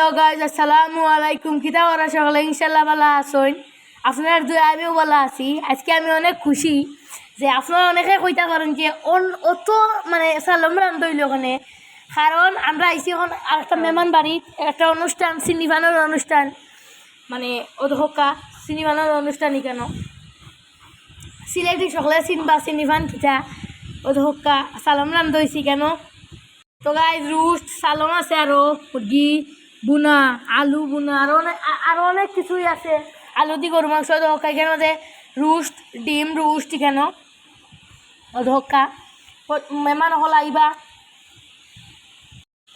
Hello guys আসসালামু আলাইকুম কিতা ওরা সকলে? ইনশাল্লাহ ভালো আসুন আপনার দুই আমিও ভালো আছি। আজকে আমি অনেক খুশি যে আপনারা অনেকে কইতা পারেন যে অন অত মানে সালম রান্ধইল ওখানে কারণ আমরা আইছি এখন একটা মেহমান বাড়িত, একটা অনুষ্ঠান সিনিভানোর অনুষ্ঠান। মানে অধকা সিনিভানোর অনুষ্ঠানই কেন সিলেটি সকলে চিনবা সিনিভান কিতা অধকা সালম রান্ধইছি কেন? তো গাইজ রুস্ট সালন আছে আরও, মুরগি। বুনা, আলু বুনা, আরও অনেক আরও অনেক কিছুই আছে। আলু দি গরু মাংস ধোকা এখানে যে রুস্ট ডিম রুস্ট কেন ধোকা মেহমান হল আইবা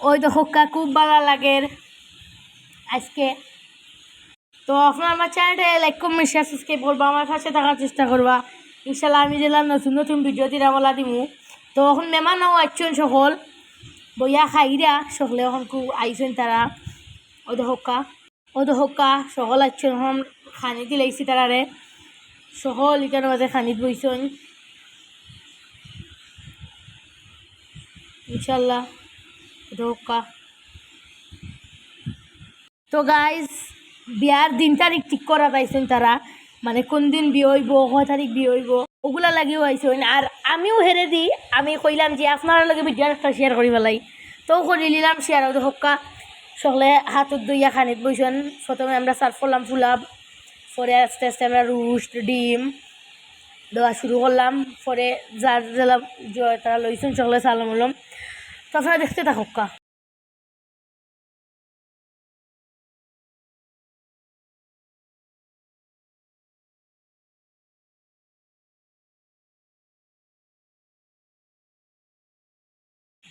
ওই তো হোক্কা খুব ভালো লাগে আজকে। তো আপনার আমার চ্যানেলটা লাইক কমেন্ট শেয়ার সাবস্ক্রাইব করবা আমার কাছে থাকার চেষ্টা করবা ইনশাল্লাহ আমি যেলাম নতুন নতুন ভিডিও দিরা বলা দিমু। তো এখন মেহমানও আসছেন সকল বইয়া খাইরা সকলে এখন খুব আইসেন তারা ওদের হক্কা সকল আসছেন এখন খানি দিলাইছি তারারে সকল ইটার মাঝে খানিত বইছেন ইনশাল্লাহ হক্কা। তো গাইজ বিয়ার দিন তারিখ ঠিক করা পাইছেন তারা মানে কোন দিন বিয়ে হইব, কয় তারিখ বিয়ে হইব, ওগুলা লাগিও আইছেন। আর আমিও হেরে দি আমি কইলাম যে আপনার লগে ভিডিও একটা শেয়ার করি পেলাই তো করে নিলাম শেয়ার হক্কা। সকলে হাতত দইয়া খানিত বইছেন প্রথমে আমরা সার্ভ করলাম ফুলাব, পরে আস্তে আস্তে আমরা রুস্ট, ডিম দেওয়া শুরু করলাম। পরে যার জেলা জয় তারা লইছেন সকলে সালাম হলাম তো আপনারা দেখতে থাকুকা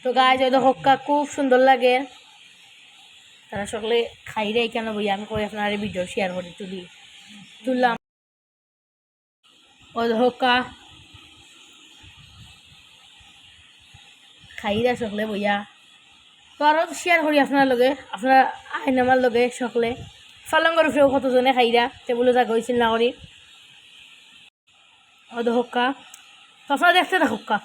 তো গায়ে যদি হক্কা খুব সুন্দর লাগে। তারা সকলে খাইরাই কেন বই? আমি কই আপনার ভিডিও শেয়ার করে তুলি। তুললাম। হক্কা খাইরা সকলে বইয়া। তো আরও শেয়ার করি আপনার লগে, আপনার আইন আমার লগে সকলে। ফালঙ্গর উপরেও কতজনে খাইরা? টেবুলে জাগা হয়েছিল না করি। হক্কা তো আপনারা দেখতে থাকুকা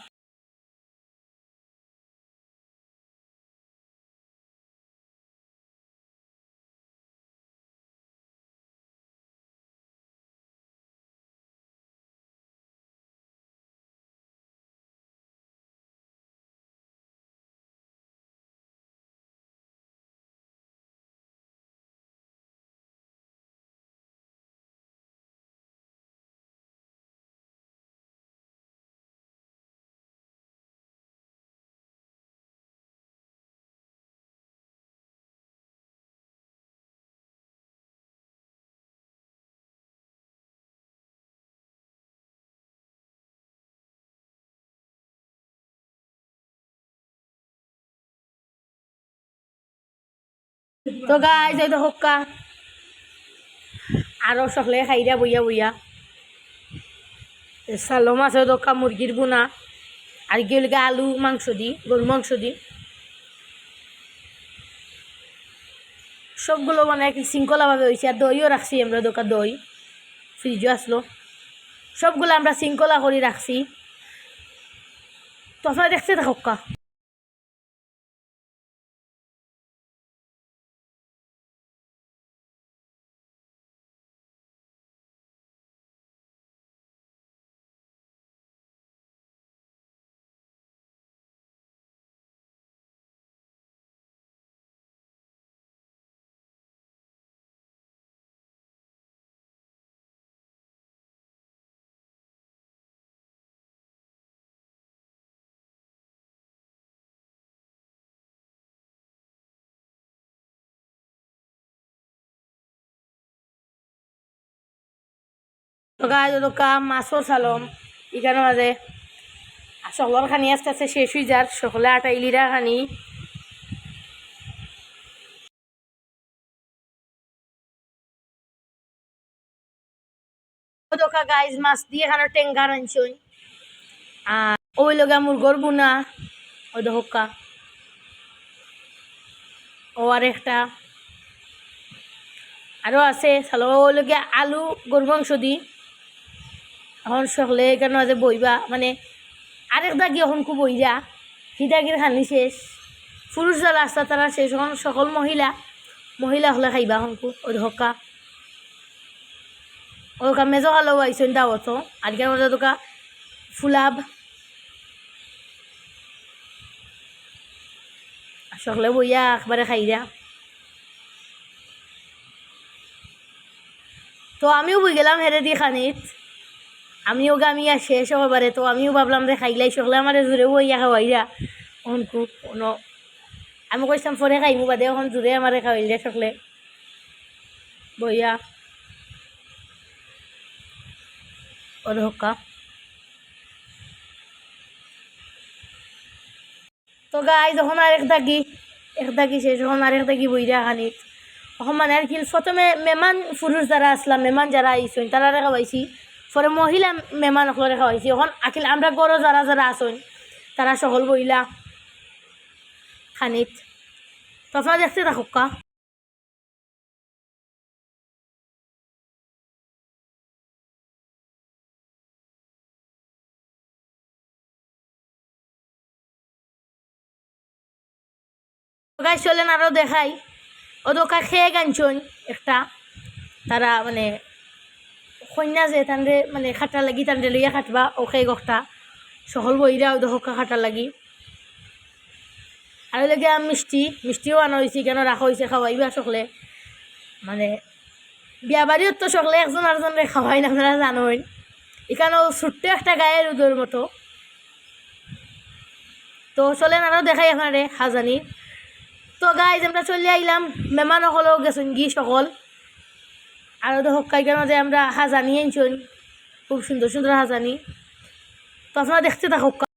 তো গাই যাই তো হক্কা আরও সকলে খাই দিয়া বইয়া। বইয়া সালো মাছের দোকা, মুরগির বোনা আর হলে আলু মাংস দি গরু মাংস দি। সবগুলো মানে শৃঙ্খলাভাবে হয়েছে আর দইও রাখছি আমরা দোকান দই। ফ্রিজও আসলো। সবগুলো আমরা শৃঙ্খলা করে রাখছি। তো আপনারা দেখতে থাকা যত কাম মাছর সালম এখানে মাঝে সকলের খানি আস্তে আস্তে শেষ হয়ে যার সকলে আটা ইলিরা খানি। গাইজ, মাছ দিয়ে এখানে টেঙ্গা রাঁধছই আর ওই লগা মুরগর বুনা। ওই দোকা ও আর একটা। আরও আছে, চালো ওই লগে আলু গরু মাংস দি। এখন সকলে এখানে মাঝে বইবা মানে আরেক দাগি এখন খুব বইরা হিদাগির খানি শেষ। পুরুষ যারা আসতা তারা শেষ এখন সকল মহিলা। মহিলা হলে খাইবা হংকু ও হকা ও কা মেজো কালো আইসন দাওয়াত আজকের মধ্যে তোকা ফুলাব। সকলে বইয়া একবারে খাইরা তো আমিও বই গেলাম হেরে দিয়ে খানিত। আমিও গামিয়া শেষ হবারে তো আমিও ভাবলাম রে খাইলাই সকলে আমার জোরে বইয়া খাওয়াইরা অনকু কোনো আমি কইসাম পরে খাইমু বাদে এখন জোরে আমার খাওয়াইলে সকলে বইয়া ওর হক্কা তো গাই যখন আরেক দাগি এক দাগি শেষ, যখন আরেক দাগি বইরা খানিত তখন মানে আর কি প্রথমে মেমান পুরুষ যারা আসলাম মেমান যারা আইসন তারা খাওয়াইছি পরে মহিলা মেমান সকলে খাওয়াইছি এখন আখিল আমরা গরো যারা যারা আসন তারা সকল বইলা খানিত। তো আপনারা দেখতে থাকুক চলেন আরও দেখাই। ও দোকা খেয়ে গানছন একটা, তারা মানে কন্যা যে তান্ডে মানে খাটা লাগি তান্ডে লইয়া খাটবা, ও খেয়ে গখটা। সকল বইরা ও দোকা খাটা লাগি। আর লাগে মিষ্টি, মিষ্টিও আনা হয়েছে কেন রাখা হয়েছে খাওয়াইবা সকলে। মানে বিয়া বাড়িও তো সকলে একজন আরেকজনরে খাওয়াই না, আপনারা জানোই। এখানেও ছোট্ট একটা গায়ের উদর মতো। তো চলেন আরও দেখাই আপনারে, হাজানি। তো গাইজ আমরা চলে আইলাম মেহমান সকলেও গেছেন গি সকল। আরও তো হকাইকার মাঝে আমরা হাজানি আনছি খুব সুন্দর সুন্দর হাজানি। তো আপনারা দেখতে থাকুক।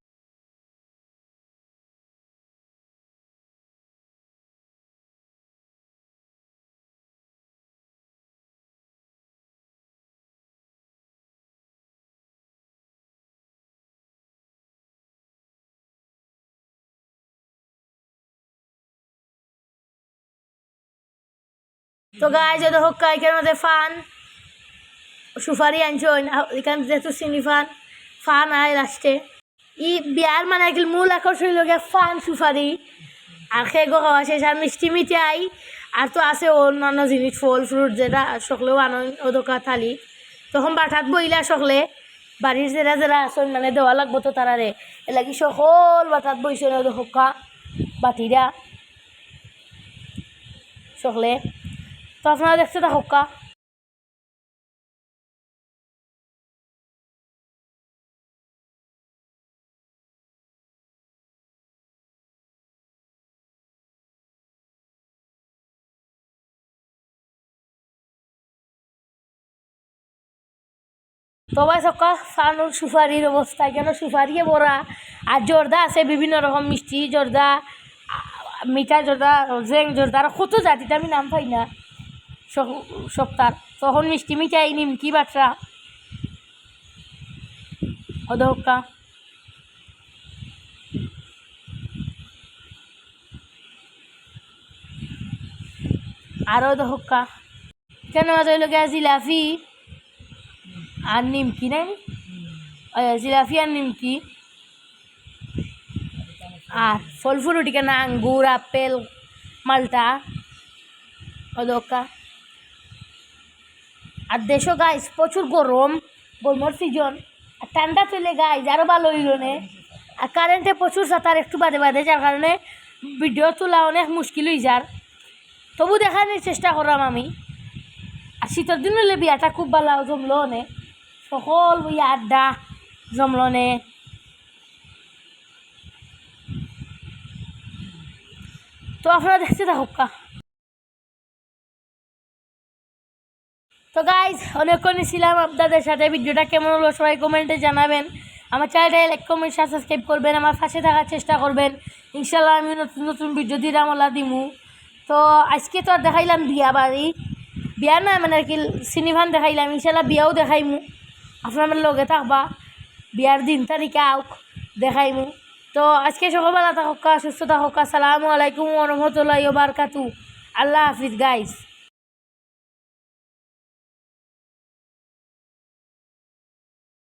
তো গায়ে যদি হোক এখানে মধ্যে ফান সুপারি আনছেন এখান যেহেতু চিনি ফান ফান আয় লাস্টে ই বিয়ার মানে কি মূল আকর্ষণ লগে ফান সুপারি। আর খেগো খাওয়া শেষ, আর মিষ্টি মিঠাই আর তো আছে অন্যান্য জিনিস, ফল ফ্রুট যেটা, সকলেও আনন্দ ওদকা থালি। তখন বাঠাত বইলা সকলে, বাড়ির যেরা যারা আসন মানে দেওয়া লাগবো তো তারারে। এলাকি সকল বাঠাত বইছে হকা বাটিরা। সকলে তো আপনারা দেখতে থাকুক সবাই সকাল সানুর সুপারির অবস্থা, কেন সুপারি বড়া? আর জর্দা আছে, বিভিন্ন রকম মিষ্টি, জর্দা মিঠা জর্দা, জেং জর্দা, আর কত জাতিটা আমি নাম পাই না। সপ্তাহ। তখন মিষ্টি মিঠাই নিমকি বাটরা? অধকা। আরও দহকা কেন হইল গিয়া জিলাপি আর নিমকি নাই? জিলাপি আর নিমকি আর ফল ফুল উঠি কেন? আঙ্গুর, আপেল, মালটা? অদকা আর দেশও গাইস প্রচুর গরম গরমের সিজন আর ঠান্ডা চলে গাইজ আরও ভালো হইল নে। আর কারেন্টে প্রচুর সাঁতার একটু বাদে বাদে, যার কারণে ভিডিও তোলা অনেক মুশকিল হয়ে যার। তবু দেখানোর চেষ্টা করলাম আমি। আর শীতের দিন হলে বিয়াটা খুব ভালো জমলো নে। সকল বই আড্ডা জমলো নে। তো আপনারা দেখতে থাকুক তো গাইজ অনেকক্ষণ ছিলাম আপনাদের সাথে। ভিডিওটা কেমন হলো সবাই কমেন্টে জানাবেন। আমার চ্যানেলটা লাইক কমেন্ট সাবস্ক্রাইব করবেন। আমার পাশে থাকার চেষ্টা করবেন। ইনশাল্লাহ আমি নতুন নতুন ভিডিও দিয়ে আমলা দিমু। তো আজকে তো আর দেখাইলাম বিয়া বাড়ি। বিয়া না মানে আর কি সিনেমান দেখাইলাম। ইনশাল্লাহ বিয়াও দেখাইমু। আপনার লগে থাকবা। বিয়ার দিন তারিখে আউক, দেখাইমু। তো আজকে সকালবেলা থাকা সুস্থ থাকা আসসালামু আলাইকুম রহমতুল্লাহ বারকাতু আল্লাহ হাফিজ গাইস